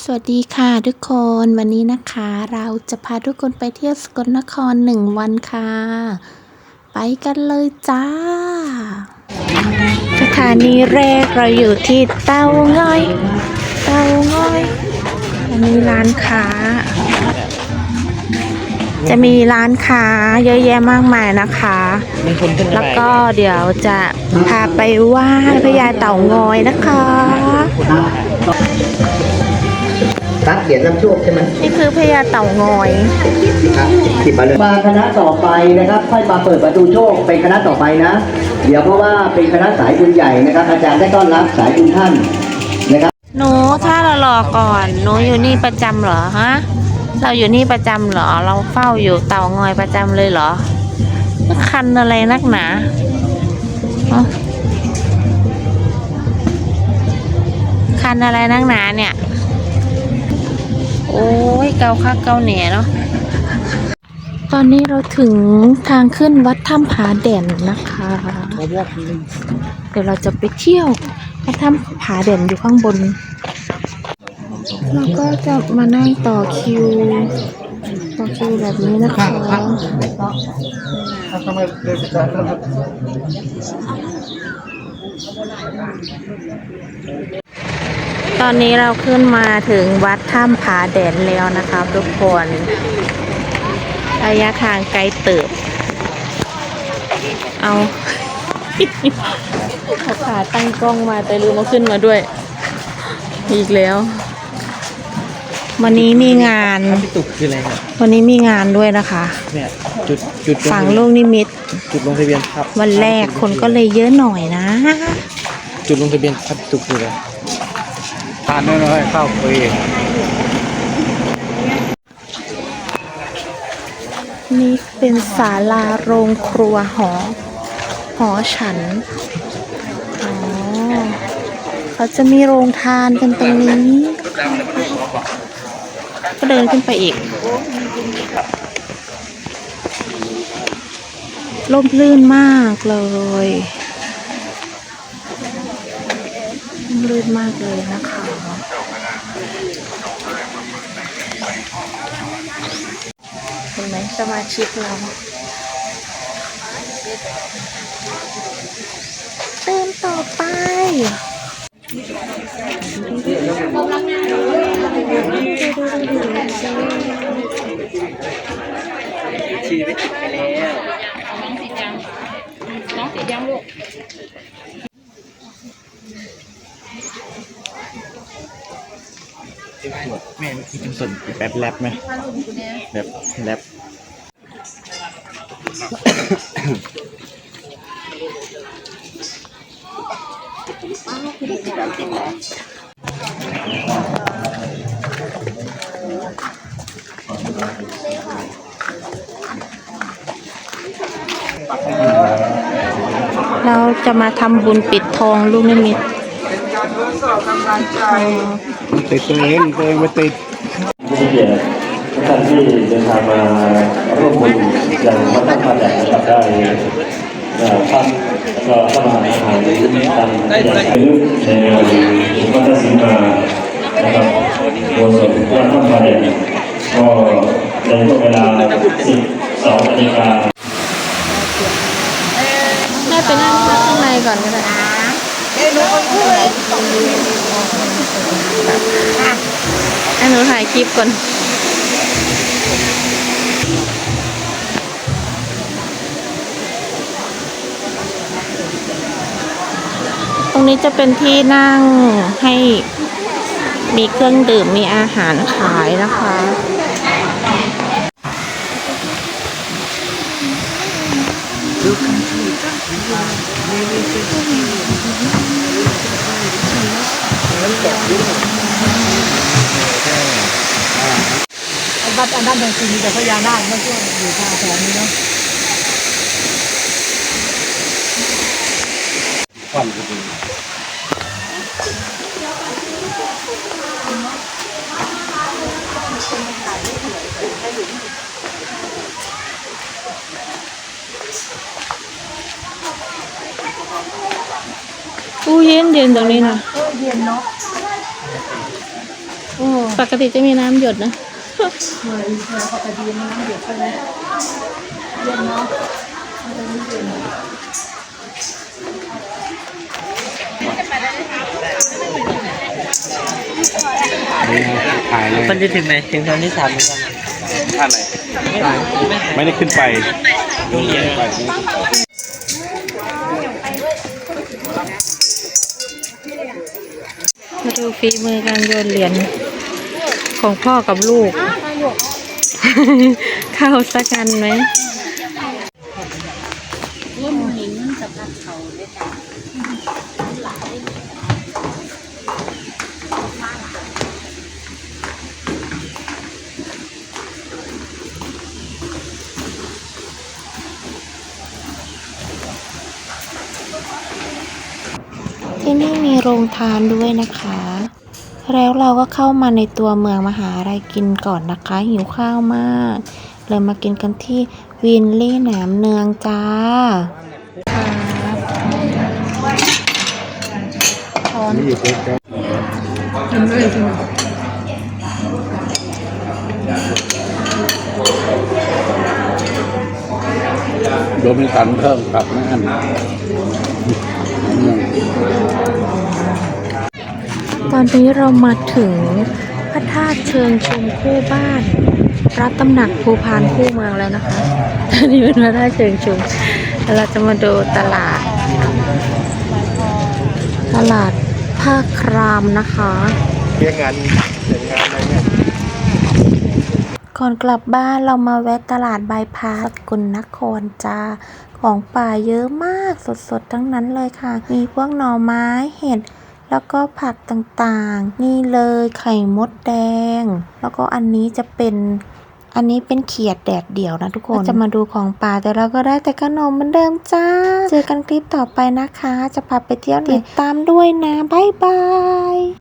สวัสดีค่ะทุกคนวันนี้นะคะเราจะพาทุกคนไปเที่ยวสกลนครหนึ่งวันค่ะ ไปกันเลยจ้า สถานีแรกเราอยู่ที่เต้าง้อย เต้าง้อยอันนี้ร้านค้า จะมีร้านค้าเยอะแยะมากมายนะคะ แล้วก็เดี๋ยวจะพาไปไหว้พญาเต่างอยนะคะ รักเหรียญนำโชคใช่ไหมนี่คือพญาเต่างอยครับติดมาเลยมาคณะต่อไปนะครับ ค่อยมาเปิดประตูโชคเป็นคณะต่อไปนะ เดี๋ยวเพราะว่าเป็นคณะสายบุญใหญ่นะครับ อาจารย์ได้ต้อนรับสายบุญท่านนะครับหนูถ้าเรารอก่อนหนูอยู่นี่ประจำเหรอฮะเราอยู่นี่ประจำเหรอ เราเฝ้าอยู่เต่างอยประจำเลยเหรอคันอะไรนักหนาฮะคันอะไรนักหนาเนี่ย โอ้ยเกาคักเกาเหนียเนาะตอนนี้เราถึงทางขึ้นวัดถ้ำผาแด่นนะคะ เดี๋ยวเราจะไปเที่ยววัดถ้ำผาแด่นอยู่ข้างบน เราก็จะมานั่งต่อคิว ต่อคิวแบบนี้นะคะ ตอนนี้เราขึ้นมาถึงวัดถ้ำผาแดนแล้วนะครับทุกคนระยะทางไกลเติบ เอาเอาขาตั้งกล้องมาแต่ลืมเอาขึ้นมาด้วย อีกแล้ว วันนี้มีงานพี่ตุกคืออะไรครับวันนี้มีงานด้วยนะคะ เนี่ยจุดจุดลฝั่งทะเบียนลูกนิมิต จุดลงทะเบียนครับ วันแรกคนก็เลยเยอะหน่อยนะ จุดลงทะเบียนครับพี่ตุกคืออะไรทานน้อยๆเข้าฟรีนี่เป็นศาลาโรงครัวหอ หอฉัน อ๋อ เขาจะมีโรงทานกันตรงนี้ ก็เดินขึ้นไปอีกร่มรื่นมากเลยร่มรื่นมากเลยนะคะ เห็นไหมสมาชิกเราเติมต่อไป ชีวิตติดไปแล้ว แม่เมื่อกี้เป็นส่วนแบบแรปไหมแบบแรปเราจะมาทำบุญปิดทองลูกนิมิต ทดสอบกำลังใจติดตัวเองตัวเองมาติดผู้มีเกียรติทุกท่านที่เดินทางมาร่วมบุญอย่างวัดตั้งมาแดดนะครับได้เอ่อพักแล้วก็เข้ามาอาหารตามอย่างไปลึกในวัดศรีมานะครับโดยส่วนวัดตั้งมาแดดก็ในช่วงเวลา 12นาฬิกาแม่ไปนั่งข้างในก่อนก็ได้ ให้หนูถ่ายคลิปก่อนตรงนี้จะเป็นที่นั่งให้มีเครื่องดื่มมีอาหารขายนะคะ วัดอันนั้นจริงๆมีแต่พญานาคไม่ใช่อยู่ทางแถวนี้เนาะอู้เย็นเย็นตรงนี้นะ เออเย็นเนาะโอ้ปกติจะมีน้ำหยดนะเหมือนเหมือนปกติมันน้ำเดือดใช่ไหมเย็นเนาะถ่ายเลยมันจะถึงไหนถึงตอนที่สามแล้วกันท่านไหนไม่ได้ขึ้นไปโรงเรียน ดูฝีมือการโยนเหรียญของพ่อกับลูก เข้าสักกันไหมร่วมหนิงกับเขาด้วยกันหลาย ที่นี่มีโรงทานด้วยนะคะ แล้วเราก็เข้ามาในตัวเมืองมหาลัยกินก่อนนะคะ หิวข้าวมาก เลยมากินกันที่วินลี่แหนมเนืองจ้าช้อนกินเลยใช่ไหมโดมิสันเพิ่มกลับนะอัน ตอนนี้เรามาถึงพระธาตุเชิงชุมคู่บ้านพระตำหนักภูพานคู่เมืองแล้วนะคะตอนนี้เป็นพระธาตุเชิงชุมเราจะมาดูตลาด ตลาดผ้าครามนะคะเรียกงานเรียกงานอะไรเนี่ย ก่อนกลับบ้านเรามาแวะตลาดบายพาสกุลนครจ้า ของป่าเยอะมากสดๆ ทั้งนั้นเลยค่ะ มีพวกหน่อไม้เห็ดแล้วก็ผักต่างๆ นี่เลยไข่มดแดง แล้วก็อันนี้จะเป็นอันนี้เป็นเขียดแดดเดี่ยวนะทุกคนจะมาดูของป่าแต่เราก็ได้แต่ขนมเหมือนเดิมจ้า เจอกันคลิปต่อไปนะคะ จะพาไปเที่ยวติดตามด้วยนะ บ๊ายบาย